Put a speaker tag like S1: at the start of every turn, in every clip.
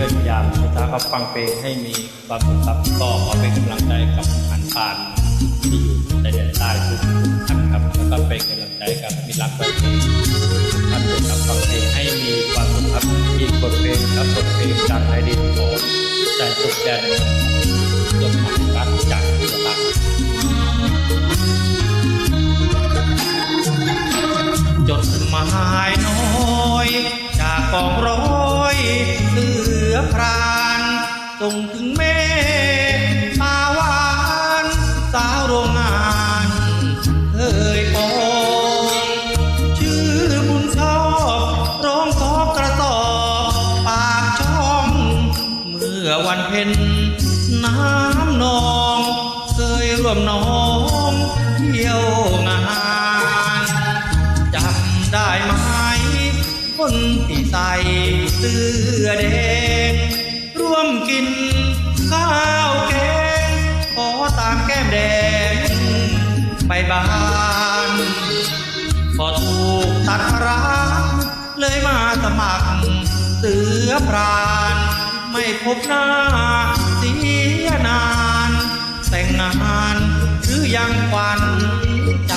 S1: พื่อนยามพิตาครับฟังเพลงให้มีความสุขครับก็ขอเป็นกำลังใจกับหันปานที่อยู่ในแดนใต้ทุกท่านครับแล้วก็เป็นกำลังใจกับมิรักแฟนเพลงท่านด้วยครับฟังเพลงให้มีความสุขครับอีกบทเพลงครับบทเพลงจากในดินของใจสุขแดนจดหมายรักจากตัวตักจดหมายน้อยจากกองร้อย ส่งถึงแม่ตาหวานสาวโรงงานเคยปองชื่อบุญชอบร้องทอกกระสอบปากช่อง เมื่อวันเพ็ญน้ำนองเคยร่วมน้องเที่ยวงานจำได้ไหมคนที่ใส่เสื้อแดง ร่วมกิน ข้าวแกงขอตามแก้มแดง ไปบ้านพอถูกตัดร้างเลยมาสมัครเสือพราน ไม่พบหน้าเสียนาน แต่งงานหรือยังควันใจ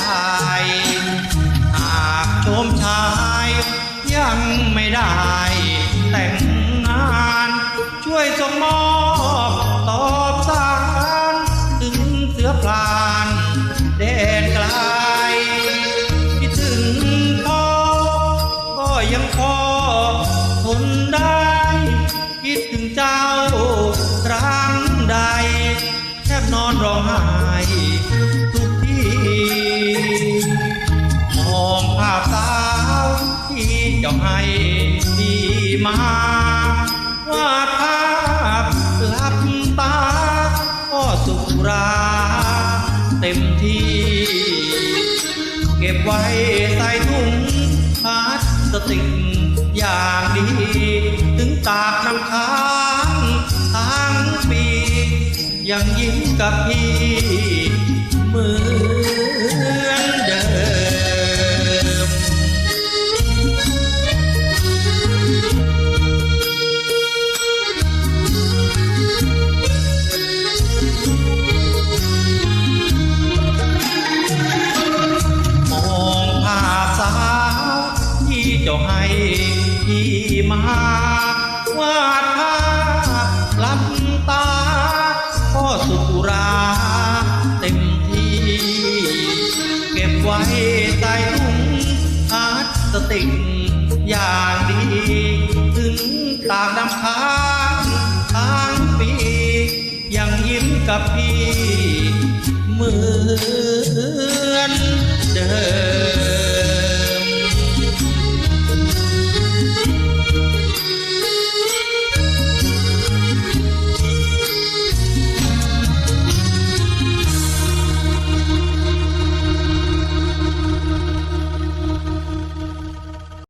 S1: ยังพอทนได้ คิดถึงเจ้าครั้งใด แทบนอนร้องไห้ทุกทีมองภาพสาวที่เจ้าให้ที่มาวาดภาพหลับตา ก็สุราเต็มที่ เก็บไว้ใส่ถุงพาส ติกอย่างดีถึงตากน้ำค้างทั้งปี ยังยิ้มกับพี่ เจ้าให้ที่มาวาดภาพลับตาก็สุราเต็มที่ เก็บไว้ใต้ถุงพลาสติกอย่างดี ถึงตากน้ำค้างทั้งปียังยิ้มกับพี่เหมือน